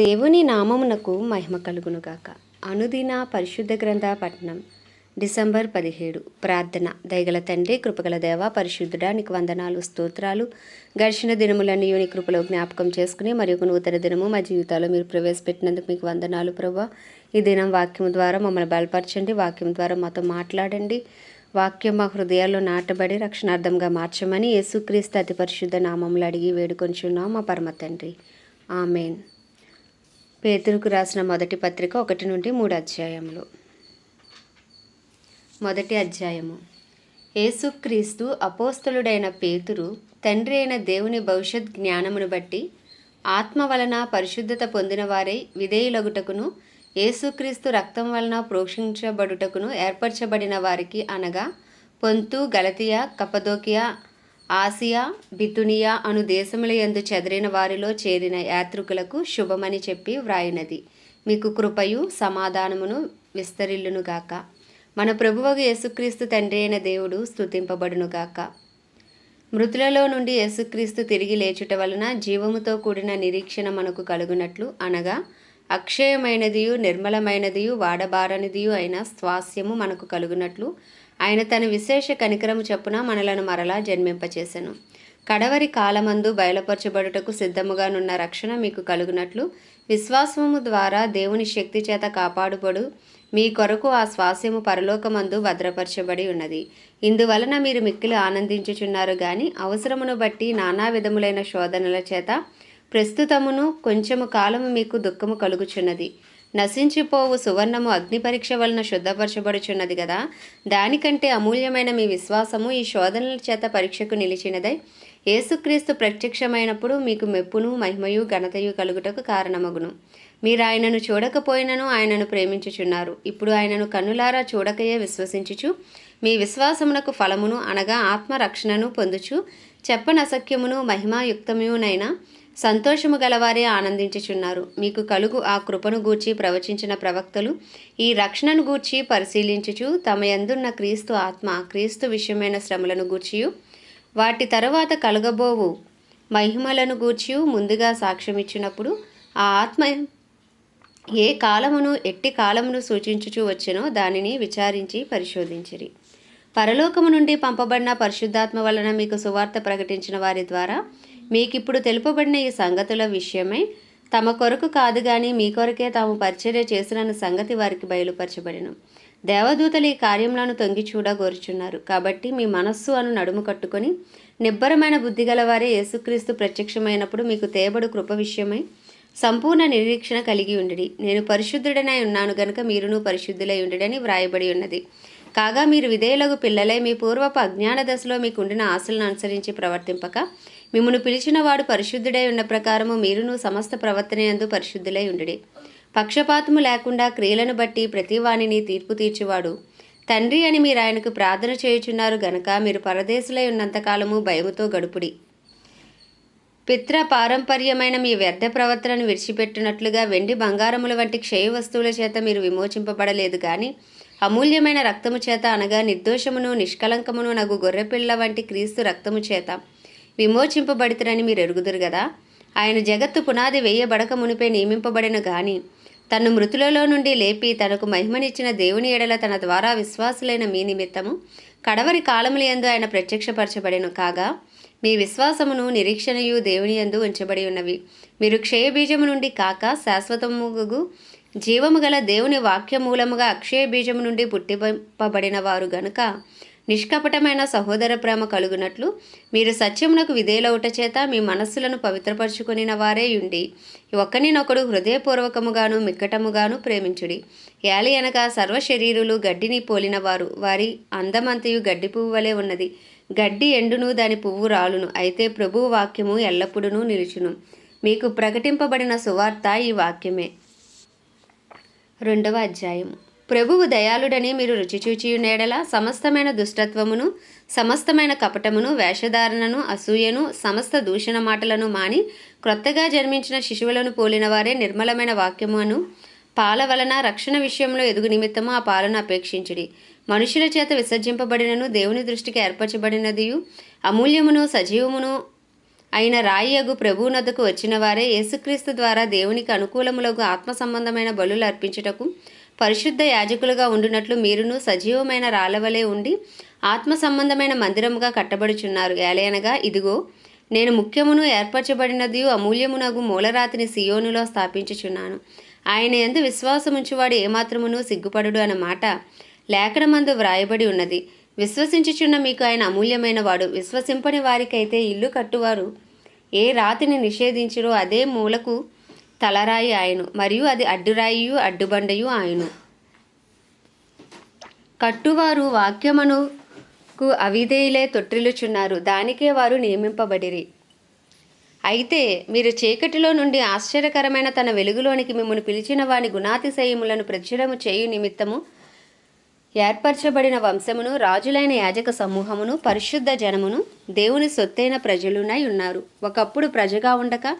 దేవుని నామమునకు మహిమ కలుగునుగాక. అనుదిన పరిశుద్ధ గ్రంథ పట్టణం డిసెంబర్ పదిహేడు. ప్రార్థన. దయగల తండ్రి కృపగల దేవ పరిశుద్ధుడా నీకు వందనాలు స్తోత్రాలు. గడిచిన దినములన్నీ నీ కృపలో జ్ఞాపకం చేసుకుని మరి ఒక నూతన దినము మా జీవితాల్లో మీరు ప్రవేశపెట్టినందుకు మీకు వందనాలు ప్రభా. ఈ దినం వాక్యం ద్వారా మమ్మల్ని బలపరచండి వాక్యం ద్వారా మాతో మాట్లాడండి. వాక్యం మా హృదయాల్లో నాటబడి రక్షణార్థంగా మార్చమని యేసుక్రీస్తు అతి పరిశుద్ధ నామములు అడిగి వేడుకొంచున్నాం మా పరమ తండ్రి. ఆమెన్. పేతురుకు రాసిన మొదటి పత్రిక ఒకటి నుండి మూడు అధ్యాయములు. మొదటి అధ్యాయము. యేసుక్రీస్తు అపోస్తలుడైన పేతురు తండ్రి అయిన దేవుని భవిష్యత్ జ్ఞానమును బట్టి ఆత్మ వలన పరిశుద్ధత పొందిన వారై విధేయులగుటకును యేసుక్రీస్తు రక్తం వలన ప్రోక్షించబడుటకును ఏర్పరచబడిన వారికి అనగా పొంతు గలతియా కపదోకియా ఆసియా బితునియా అను దేశముల యందు చెదిరిన వారిలో చేరిన యాత్రికులకు శుభమని చెప్పి వ్రాయినది. మీకు కృపయు సమాధానమును విస్తరిల్లునుగాక మన ప్రభువగు యేసుక్రీస్తు తండ్రి అయిన దేవుడు స్తుతింపబడునుగాక మృతులలో నుండి యేసుక్రీస్తు తిరిగి లేచుట వలన జీవముతో కూడిన నిరీక్షణ మనకు కలుగునట్లు అనగా అక్షయమైనదియు నిర్మలమైనదియు వాడబారనిదియు అయిన స్వాస్యము మనకు కలుగునట్లు. ఆయన తన విశేష కనికరము చొప్పున మనలను మరలా జన్మింపచేసెను. కడవరి కాలమందు బయలుపరచబడుటకు సిద్ధముగానున్న రక్షణ మీకు కలుగునట్లు. విశ్వాసము ద్వారా దేవుని శక్తి చేత కాపాడుబడు. మీ కొరకు ఆ స్వాస్యము పరలోకమందు భద్రపరచబడి ఉన్నది. ఇందువలన మీరు మిక్కిలి ఆనందించుచున్నారు గాని అవసరమును బట్టి నానా విధములైన శోధనల చేత ప్రస్తుతమును కొంచెము కాలము మీకు దుఃఖము కలుగుచున్నది. నశించిపోవు సువర్ణము అగ్ని పరీక్ష వలన శుద్ధపరచబడుచున్నది కదా దానికంటే అమూల్యమైన మీ విశ్వాసము ఈ శోధనల చేత పరీక్షకు నిలిచినదై. యేసుక్రీస్తు ప్రత్యక్షమైనప్పుడు మీకు మెప్పును మహిమయు ఘనతయు కలుగుటకు కారణమగును. మీరు ఆయనను చూడకపోయినను ఆయనను ప్రేమించుచున్నారు. ఇప్పుడు ఆయనను కన్నులారా చూడకయే విశ్వసించుచు మీ విశ్వాసమునకు ఫలమును అనగా ఆత్మరక్షణను పొందుచు చెప్పనసఖ్యమును మహిమాయుక్తమునైనా సంతోషము గలవారే ఆనందించుచున్నారు. మీకు కలుగు ఆ కృపను గూర్చి ప్రవచించిన ప్రవక్తలు ఈ రక్షణను గూర్చి పరిశీలించుచు తమ ఎందున్న క్రీస్తు ఆత్మ క్రీస్తు విషయమైన శ్రమలను గూర్చియు వాటి తరువాత కలగబోవు మహిమలను గూర్చి ముందుగా సాక్ష్యమిచ్చినప్పుడు ఆ ఆత్మ ఏ కాలమును ఎట్టి కాలమును సూచించుచూ వచ్చెనో దానిని విచారించి పరిశోధించిరి. పరలోకము నుండి పంపబడిన పరిశుద్ధాత్మ వలన మీకు సువార్త ప్రకటించిన వారి ద్వారా మీకిప్పుడు తెలుపబడిన ఈ సంగతుల విషయమై. తమ కొరకు కాదు కానీ మీ కొరకే తాము పరిచర్య చేసిన సంగతి వారికి బయలుపరచబడిను. దేవదూతలు ఈ కార్యములను తొంగి చూడగోరుచున్నారు. కాబట్టి మీ మనస్సు అను నడుము కట్టుకొని నిబ్బరమైన బుద్ధి గలవారే యేసుక్రీస్తు ప్రత్యక్షమైనప్పుడు మీకు తేబడు కృప విషయమై సంపూర్ణ నిరీక్షణ కలిగి ఉండిడి. నేను పరిశుద్ధుడనై ఉన్నాను గనుక మీరును పరిశుద్ధులై ఉండిడని వ్రాయబడి ఉన్నది. కాగా మీరు విధేయులకు పిల్లలై మీ పూర్వపు అజ్ఞాన దశలో మీకుండిన ఆశలను అనుసరించి ప్రవర్తింపక మిమ్మను పిలిచినవాడు పరిశుద్ధుడై ఉన్న ప్రకారము మీరును సమస్త ప్రవర్తనందు పరిశుద్ధులై ఉండిడి. పక్షపాతము లేకుండా క్రియలను బట్టి ప్రతి వాణిని తీర్పు తీర్చేవాడు. తండ్రి అని మీరు ఆయనకు ప్రార్థన చేయుచున్నారు గనక మీరు పరదేశులై ఉన్నంతకాలము భయముతో గడుపుడి. పిత్ర పారంపర్యమైన మీ వ్యర్థ ప్రవర్తనను విడిచిపెట్టినట్లుగా వెండి బంగారముల వంటి క్షయ వస్తువుల చేత మీరు విమోచింపబడలేదు కానీ అమూల్యమైన రక్తము చేత అనగా నిర్దోషమును నిష్కలంకమును నగు గొర్రెపిల్ల వంటి క్రీస్తు రక్తము చేత విమోచింపబడితురని మీరు ఎరుగుదురు కదా ఆయన జగత్తు పునాది వేయబడక మునిపే నియమింపబడిన గాని తను మృతులలో నుండి లేపి తనకు మహిమనిచ్చిన దేవుని ఎడల తన ద్వారా విశ్వాసులైన మీ నిమిత్తము కడవరి కాలముల యందు ఆయన ప్రత్యక్షపరచబడిన కాగా మీ విశ్వాసమును నిరీక్షణయు దేవుని యందు ఉంచబడి ఉన్నవి. మీరు క్షయబీజము నుండి కాక శాశ్వతముగు జీవము గల దేవుని వాక్య మూలముగా అక్షయ బీజము నుండి పుట్టింపబడిన వారు గనుక నిష్కపటమైన సహోదర ప్రేమ కలుగునట్లు మీరు సత్యమునకు విధేయులవుట చేత మీ మనస్సులను పవిత్రపరుచుకునిన వారే ఉండి ఒకరినొకడు హృదయపూర్వకముగాను మిక్కటముగాను ప్రేమించుడి. యాలి అనగా సర్వ శరీరులు గడ్డిని పోలిన వారు. వారి అందమంతయు గడ్డి పువ్వు వలె ఉన్నది. గడ్డి ఎండును దాని పువ్వు రాలును. అయితే ప్రభువు వాక్యము ఎల్లప్పుడూ నిలుచును. మీకు ప్రకటింపబడిన సువార్త ఈ వాక్యమే. రెండవ అధ్యాయము. ప్రభువు దయాళుడని మీరు రుచిచూచియునేడల సమస్తమైన దుష్టత్వమును సమస్తమైన కపటమును వేషధారణను అసూయను సమస్త దూషణ మాటలను మాని క్రొత్తగా జన్మించిన శిశువులను పోలిన వారే నిర్మలమైన వాక్యమును పాల వలన రక్షణ విషయంలో ఎదుగు నిమిత్తము ఆ పాలను అపేక్షించుడి. మనుషుల చేత విసర్జింపబడినను దేవుని దృష్టికి ఏర్పరచబడినదియు అమూల్యమును సజీవమును అయిన రాయియగు ప్రభువునద్దకు వచ్చిన వారే యేసుక్రీస్తు ద్వారా దేవునికి అనుకూలములకు ఆత్మ సంబంధమైన బలులు అర్పించుటకు పరిశుద్ధ యాజకులుగా ఉండునట్లు మీరును సజీవమైన రాళ్ళవలే ఉండి ఆత్మ సంబంధమైన మందిరముగా కట్టబడుచున్నారు. ఏలయనగా ఇదిగో నేను ముఖ్యమును ఏర్పరచబడినది అమూల్యమునగు మూలరాతిని సియోనులో స్థాపించుచున్నాను. ఆయన ఎందు విశ్వాసముంచువాడు ఏమాత్రమును సిగ్గుపడుడు అన్న మాట లేఖనమందు వ్రాయబడి ఉన్నది. విశ్వసించుచున్న మీకు ఆయన అమూల్యమైన వాడు. విశ్వసింపని వారికైతే ఇల్లు కట్టువారు. ఏ రాతిని నిషేధించరో అదే మూలకు తలరాయి ఆయను మరియు అది అడ్డురాయియు అడ్డుబండయు ఆయను. కట్టువారు వాక్యమునుకు అవిధేయులే తొట్టిల్లుచున్నారు దానికే వారు నియమింపబడిరి. అయితే మీరు చీకటిలో నుండి ఆశ్చర్యకరమైన తన వెలుగులోనికి మిమ్మల్ని పిలిచిన వాని గుణాతిశయములను ప్రచురము చేయు నిమిత్తము ఏర్పరచబడిన వంశమును రాజులైన యాజక సమూహమును పరిశుద్ధ జనమును దేవుని సొత్తైన ప్రజలునై ఉన్నారు. ఒకప్పుడు ప్రజగా ఉండక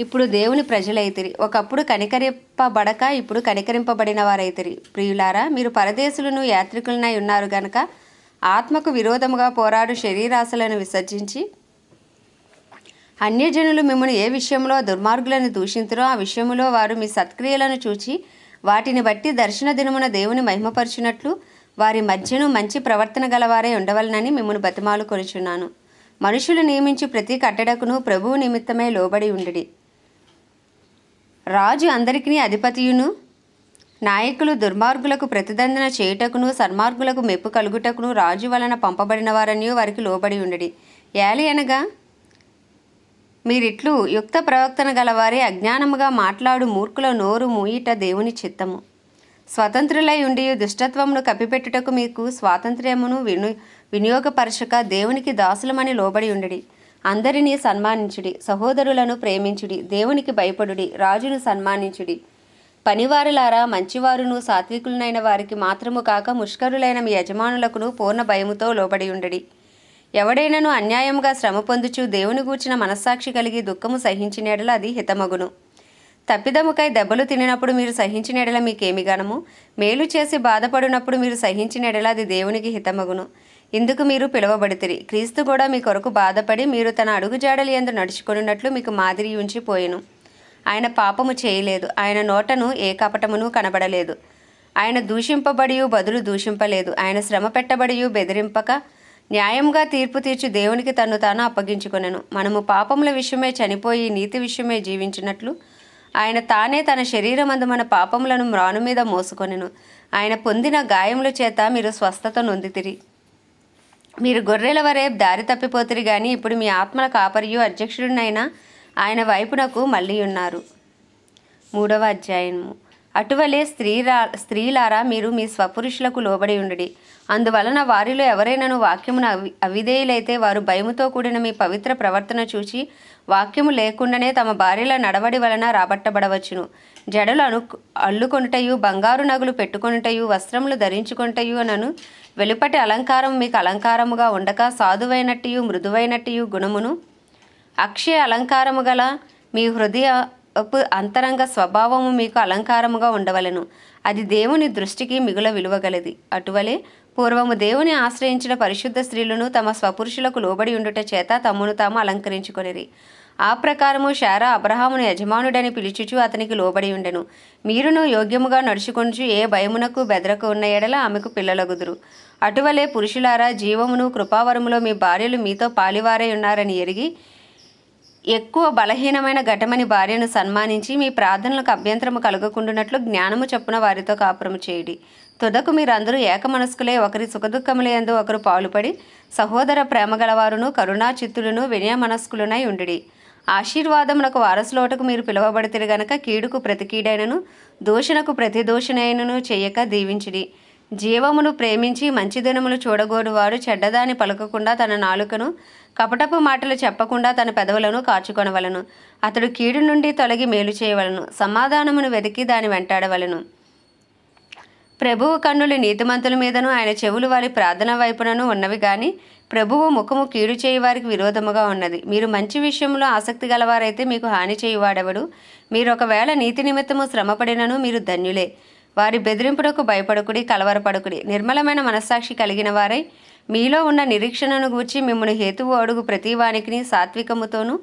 ఇప్పుడు దేవుని ప్రజలైతిరి. ఒకప్పుడు కనికరింపబడక ఇప్పుడు కనికరింపబడిన వారైతిరి. ప్రియులారా మీరు పరదేశులను యాత్రికులనై ఉన్నారు గనక ఆత్మకు విరోధముగా పోరాడు శరీరాశలను విసర్జించి అన్యజనులు మిమ్మల్ని ఏ విషయంలో దుర్మార్గులను దూషించరో ఆ విషయములో వారు మీ సత్క్రియలను చూచి వాటిని బట్టి దర్శన దినమున దేవుని మహిమపరిచినట్లు వారి మధ్యను మంచి ప్రవర్తన గలవారే ఉండవలనని మిమ్మల్ని బతిమాలు కొనుచున్నాను. మనుషులు నియమించి ప్రతి కట్టడకును ప్రభువు నిమిత్తమే లోబడి ఉండిడి. రాజు అందరికీ అధిపతియును. నాయకులు దుర్మార్గులకు ప్రతిదండన చేయుటకును సన్మార్గులకు మెప్పు కలుగుటకును రాజు వలన పంపబడిన వారని వారికి లోబడి ఉండడి ఏలి అనగా మీరిట్లు యుక్త ప్రవర్తన గలవారే అజ్ఞానముగా మాట్లాడు మూర్ఖుల నోరు మూయిట దేవుని చిత్తము. స్వతంత్రులై ఉండి దుష్టత్వమును కప్పిపెట్టుటకు మీకు స్వాతంత్ర్యమును విను వినియోగపరచక దేవునికి దాసులమని లోబడి ఉండడి అందరినీ సన్మానించుడి సహోదరులను ప్రేమించుడి దేవునికి భయపడుడి రాజును సన్మానించుడి. పనివారులారా మంచివారును సాత్వికులనైన వారికి మాత్రము కాక ముష్కరులైన మీ యజమానులకును పూర్ణ భయముతో లోబడి ఉండడి. ఎవడైనను అన్యాయంగా శ్రమ పొందుచు దేవుని గూర్చిన మనస్సాక్షి కలిగి దుఃఖము సహించినడల అది హితమగును. తప్పిదముకై దెబ్బలు తినినప్పుడు మీరు సహించినడల మీకేమి గనము మేలు చేసి బాధపడినప్పుడు మీరు సహించినడల అది దేవునికి హితమగును. ఇందుకు మీరు పిలువబడితిరి? క్రీస్తు కూడా మీ కొరకు బాధపడి మీరు తన అడుగుజాడలు ఎందు నడుచుకున్నట్లు మీకు మాదిరి ఉంచిపోయెను ఆయన పాపము చేయలేదు. ఆయన నోటను ఏ కపటమును కనబడలేదు. ఆయన దూషింపబడియు బదులు దూషింపలేదు. ఆయన శ్రమ పెట్టబడియు బెదిరింపక న్యాయంగా తీర్పు తీర్చి దేవునికి తన్ను తాను అప్పగించుకొనెను. మనము పాపముల విషయమే చనిపోయి నీతి విషయమే జీవించినట్లు ఆయన తానే తన శరీరమందు మన పాపములను మ్రాను మీద మోసుకొనెను. ఆయన పొందిన గాయముల చేత మీరు స్వస్థత నొందితిరి. మీరు గొర్రెల వరే దారి తప్పిపోతిరి కానీ ఇప్పుడు మీ ఆత్మల కాపరియు అధ్యక్షుడినైనా ఆయన వైపునకు మళ్ళీ ఉన్నారు. మూడవ అధ్యాయము. అటువలే స్త్రీరా స్త్రీలారా మీరు మీ స్వపురుషులకు లోబడి ఉండడి. అందువలన వారిలో ఎవరైనాను వాక్యమును అవి అవిధేయులైతే వారు భయముతో కూడిన మీ పవిత్ర ప్రవర్తన చూచి వాక్యము లేకుండానే తమ భార్యల నడవడి వలన రాబట్టబడవచ్చును. జడలు అను అల్లుకొనుటయు బంగారు నగులు పెట్టుకొనుటయు వస్త్రములు ధరించుకొనుటయు అనను. వెలుపటి అలంకారం మీకు అలంకారముగా ఉండక సాధువైనట్టు మృదువైనట్టు గుణమును. అక్షయ అలంకారము గల మీ హృదయ అంతరంగ స్వభావము మీకు అలంకారముగా ఉండవలెను. అది దేవుని దృష్టికి మిగుల విలువగలది. అటువలే పూర్వము దేవుని ఆశ్రయించిన పరిశుద్ధ స్త్రీలను తమ స్వపురుషులకు లోబడి ఉండుట చేత తమ్మును తాము అలంకరించుకొనిరి. ఆ ప్రకారము శారా అబ్రహామును యజమానుడని పిలుచుచు అతనికి లోబడి ఉండెను. మీరును యోగ్యముగా నడుచుకొనుచు ఏ భయమునకు బెదరకు ఉన్న ఎడల ఆమెకు పిల్లలగుదురు. అటువలే పురుషులారా జీవమును కృపావరములో మీ భార్యలు మీతో పాలివారై ఉన్నారని ఎరిగి ఎక్కువ బలహీనమైన ఘటమని భార్యను సన్మానించి మీ ప్రార్థనలకు అభ్యంతరము కలగకుండునట్లు జ్ఞానము చెప్పున వారితో కాపురము చేయుడి. తుదకు మీరందరూ ఏకమనస్కులే ఒకరి సుఖదుఖములందు ఒకరు పాలుపడి సహోదర ప్రేమ గలవారును కరుణా చిత్తులను వినయ ఉండిడి. ఆశీర్వాదమునకు వారసులోటకు మీరు పిలువబడితే గనక కీడుకు ప్రతి కీడైనను దూషణకు ప్రతి దూషణైనను చేయక దీవించిడి. జీవమును ప్రేమించి మంచి దినములు చూడగోడు చెడ్డదాని పలకకుండా తన నాలుకను కపటపు మాటలు చెప్పకుండా తన పెదవులను కాచుకొనవలను అతడు కీడు నుండి తొలగి మేలు చేయవలను. సమాధానమును వెతికి దాని వెంటాడవలను. ప్రభువు కన్నులు నీతిమంతుల మీదను ఆయన చెవులు వారి ప్రార్థన వైపునను ఉన్నవి కానీ ప్రభువు ముఖము కీడు చేయి వారికి విరోధముగా ఉన్నది. మీరు మంచి విషయంలో ఆసక్తి గలవారైతే మీకు హాని చేయువాడెవడు? మీరు ఒకవేళ నీతి నిమిత్తము శ్రమపడినను మీరు ధన్యులే. వారి బెదిరింపునకు భయపడకుడి కలవరపడకుడి. నిర్మలమైన మనస్సాక్షి కలిగిన వారై మీలో ఉన్న నిరీక్షణను గూర్చి మిమ్మల్ని హేతువు అడుగు ప్రతివానికిని సాత్వికముతోనూ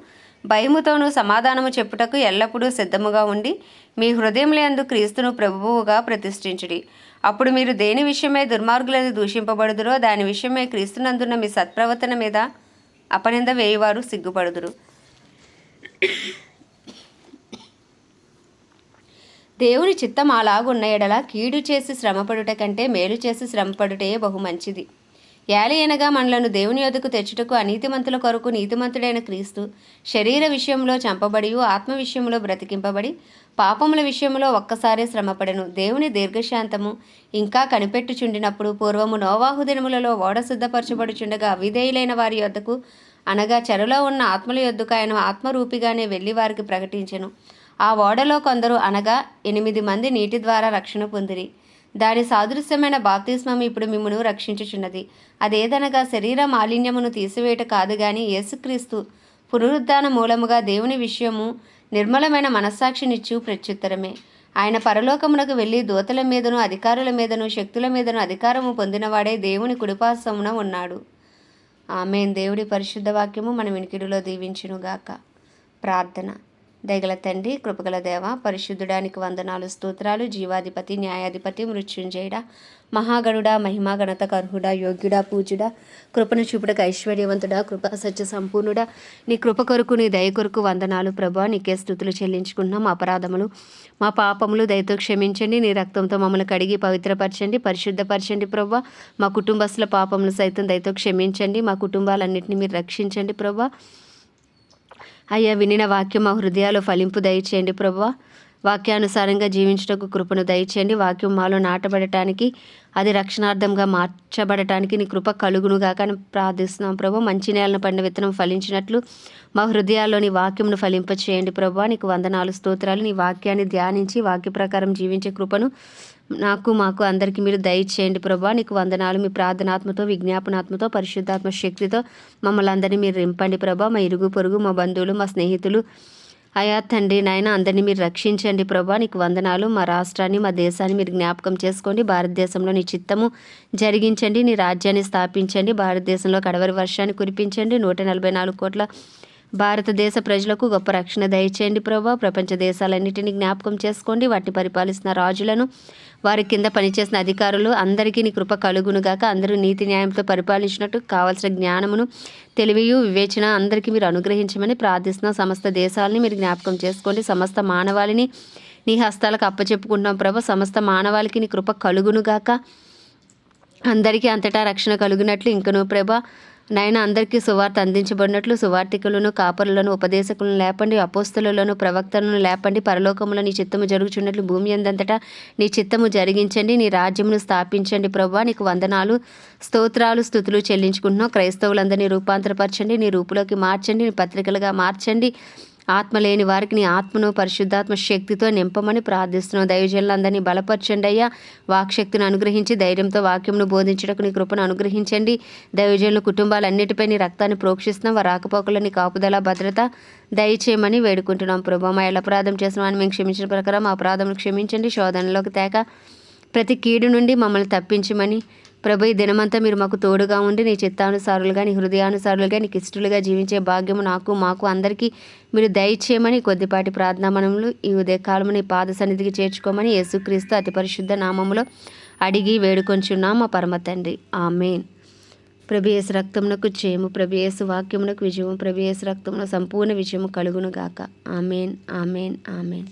భయముతోనూ సమాధానము చెప్పుటకు ఎల్లప్పుడూ సిద్ధముగా ఉండి మీ హృదయములందు క్రీస్తును ప్రభువుగా ప్రతిష్ఠించుడి. అప్పుడు మీరు దేని విషయమై దుర్మార్గులని దూషింపబడుదురో దాని విషయమే క్రీస్తునందున్న మీ సత్ప్రవర్తన మీద అపనింద వేయువారు సిగ్గుపడుదురు. దేవుని చిత్తం అలాగున్న ఎడల కీడు చేసి శ్రమపడుట కంటే మేలు చేసి శ్రమపడుటే బహు మంచిది. యాలియనగా మనలను దేవుని యొద్దకు తెచ్చుటకు అనీతిమంతుల కొరకు నీతిమంతుడైన క్రీస్తు శరీర విషయంలో చంపబడి ఆత్మ విషయంలో బ్రతికింపబడి పాపముల విషయంలో ఒక్కసారే శ్రమపడను. దేవుని దీర్ఘశాంతము ఇంకా కనిపెట్టుచుండినప్పుడు పూర్వము నోవాహు దినములలో ఓడ సిద్ధపరచబడుచుండగా అవిధేయులైన వారి యొద్దకు అనగా చెరలో ఉన్న ఆత్మల యొద్దకు ఆయన ఆత్మరూపిగానే వెళ్ళి వారికి ప్రకటించెను. ఆ ఓడలో కొందరు అనగా ఎనిమిది మంది నీటి ద్వారా రక్షణ పొందిరి. దాని సాదృశ్యమైన బాప్తిస్మం ఇప్పుడు మిమ్మను రక్షించుచున్నది. అదేదనగా శరీర మాలిన్యమును తీసివేయట కాదు గాని యేసుక్రీస్తు పునరుద్ధాన మూలముగా దేవుని విషయము నిర్మలమైన మనస్సాక్షినిచ్చు ప్రత్యుత్తరమే. ఆయన పరలోకమునకు వెళ్ళి దూతల మీదను అధికారుల మీదను శక్తుల మీదను అధికారము పొందినవాడే దేవుని కుడిపాసమున ఉన్నాడు. ఆమెన్. దేవుడి పరిశుద్ధ వాక్యము మన వినికిడిలో దీవించునుగాక. ప్రార్థన. దయగల తండ్రి కృపగల దేవ పరిశుద్ధుడానికి వందనాలు స్తోత్రాలు జీవాధిపతి న్యాయాధిపతి మృత్యుంజయుడ మహాగణుడ మహిమా గణత కర్హుడా యోగ్యుడా పూజుడా కృపను చూపుడకు ఐశ్వర్యవంతుడా కృప సత్య సంపూర్ణుడా. నీ కృప కొరకు నీ దయ కొరకు వందనాలు ప్రభా. నీకే స్థుతులు చెల్లించుకుంటున్నాం. మా అపరాధములు మా పాపములు దయతో క్షమించండి. నీ రక్తంతో మమ్మల్ని కడిగి పవిత్రపరచండి పరిశుద్ధపరచండి ప్రభా. మా కుటుంబస్తుల పాపములు సైతం దయతో క్షమించండి. మా కుటుంబాలన్నింటినీ మీరు రక్షించండి ప్రభా. అయ్యా వినిన వాక్యం మా హృదయాలు ఫలింపు దయచేయండి ప్రభువ. వాక్యానుసారంగా జీవించటకు కృపను దయచేయండి. వాక్యం మాలో నాటబడటానికి అది రక్షణార్థంగా మార్చబడటానికి నీ కృప కలుగునుగాక అని ప్రార్థిస్తున్నాం ప్రభు. మంచి నేలను పడిన విత్తనం ఫలించినట్లు మా హృదయాల్లోని వాక్యంను ఫలింపచేయండి ప్రభు నీకు వందనాలు స్తోత్రాలు. నీ వాక్యాన్ని ధ్యానించి వాక్య ప్రకారం జీవించే కృపను నాకు మాకు అందరికీ మీరు దయచేయండి ప్రభా. నీకు వందనాలు. మీ ప్రార్థనాత్మతో విజ్ఞాపనాత్మతో పరిశుద్ధాత్మ శక్తితో మమ్మల్ని అందరినీ మీరు రింపండి ప్రభా. మా ఇరుగు పొరుగు మా బంధువులు మా స్నేహితులు. అయా తండ్రి నాయన అందరినీ మీరు రక్షించండి ప్రభా. నీకు వందనాలు. మా రాష్ట్రాన్ని మా దేశాన్ని మీరు జ్ఞాపకం చేసుకోండి. భారతదేశంలో నీ చిత్తము జరిగించండి. నీ రాజ్యాన్ని స్థాపించండి. భారతదేశంలో కడవరి వర్షాన్ని కురిపించండి. నూట నలభై నాలుగు కోట్ల భారతదేశ ప్రజలకు గొప్ప రక్షణ దయచేయండి ప్రభా. ప్రపంచ దేశాలన్నింటినీ జ్ఞాపకం చేసుకోండి. వాటిని పరిపాలిస్తున్న రాజులను వారి కింద పనిచేసిన అధికారులు అందరికీ నీ కృప కలుగునుగాక అందరూ నీతి న్యాయంతో పరిపాలించినట్టు కావాల్సిన జ్ఞానమును తెలివియు వివేచన అందరికీ మీరు అనుగ్రహించమని ప్రార్థిస్తున్న. సమస్త దేశాలని మీరు జ్ఞాపకం చేసుకోండి. సమస్త మానవాళిని నీ హస్తాలకు అప్పచెప్పుకుంటున్నాం ప్రభా. సమస్త మానవాళికి నీ కృప కలుగునుగాక అందరికీ అంతటా రక్షణ కలుగునట్లు ఇంకను ప్రభా. నాయన అందరికీ సువార్త అందించబడినట్లు సువార్థికులను కాపరులను ఉపదేశకులను లేపండి అపోస్తులను ప్రవక్తలను లేపండి పరలోకములో నీ చిత్తము జరుగుచున్నట్లు భూమి అందంతటా నీ చిత్తము జరిగించండి నీ రాజ్యమును స్థాపించండి ప్రభా నీకు వందనాలు స్తోత్రాలు స్థుతులు చెల్లించుకుంటున్నాం. క్రైస్తవులందరినీ రూపాంతరపరచండి నీ రూపులోకి మార్చండి నీ పత్రికలుగా మార్చండి. ఆత్మ లేని వారికి నీ ఆత్మను పరిశుద్ధాత్మ శక్తితో నింపమని ప్రార్థిస్తున్నాం. దైవజనులందరినీ బలపరచండి అయ్యా. వాక్శక్తిని అనుగ్రహించి ధైర్యంతో వాక్యంను బోధించడానికి నీ కృపను అనుగ్రహించండి. దైవజనుల కుటుంబాలన్నిటిపై నీ రక్తాన్ని ప్రోక్షిస్తున్నాం. వారి రాకపోకల నీ కాపుదల భద్రత దయచేయమని వేడుకుంటున్నాం. ప్రభు మా ఎలా అపరాధం చేసిన వాడిని మేము క్షమించిన ప్రకారం మా అపరాధం క్షమించండి. శోధనలోకి తేక ప్రతి కీడు నుండి మమ్మల్ని తప్పించమని ప్రభు ఈ దినమంతా మీరు మాకు తోడుగా ఉండి నీ చిత్తానుసారులుగా నీ హృదయానుసారులుగా నీకు ఇష్టలుగా జీవించే భాగ్యము నాకు మాకు అందరికీ మీరు దయచేయమని కొద్దిపాటి ప్రార్థనామనములు ఈ ఉదయకాలము నీ పాద సన్నిధికి చేర్చుకోమని యేసుక్రీస్తు అతి పరిశుద్ధ నామములో అడిగి వేడుకొంచున్నాం మా పరమ తండ్రి. ఆమెన్. ప్రభేసు రక్తమునకు చేయము ప్రభేసు వాక్యమునకు విజయము ప్రభేసు రక్తమున సంపూర్ణ విజయము కలుగును గాక. Amen amen amen.